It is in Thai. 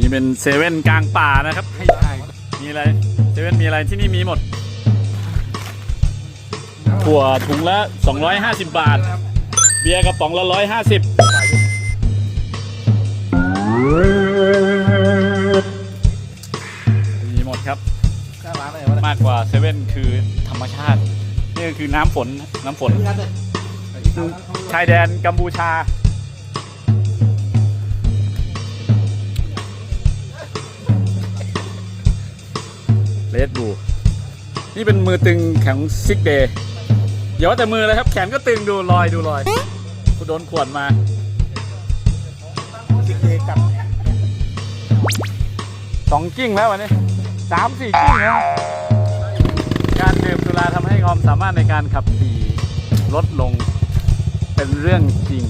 นี่เป็นเซเว่นกลางป่านะครับให้ทายมีอะไร เซเว่นมีอะไรที่นี่มีหมด ถั่วถุงละ 250 บาท เบียร์กระป๋องละ 150 มีหมดครับหน้าร้านอะไรวะมากกว่าเซเว่นคือธรรมชาติ นี่ก็คือน้ำฝน น้ำฝน ชายแดนกัมพูชา เลดบูนี่เป็นมือตึงแข็งซิกเดย์อย่าว่าแต่มือเลยครับ แขนก็ตึงดูรอยดูรอยกูโดนขวนมาสิกเดย์กับสองกิ้งแล้ววันนี้สามสี่กิ้งแล้วการดื่มสุราทำให้ความสามารถในการขับขี่ลดลงเป็นเรื่องจริง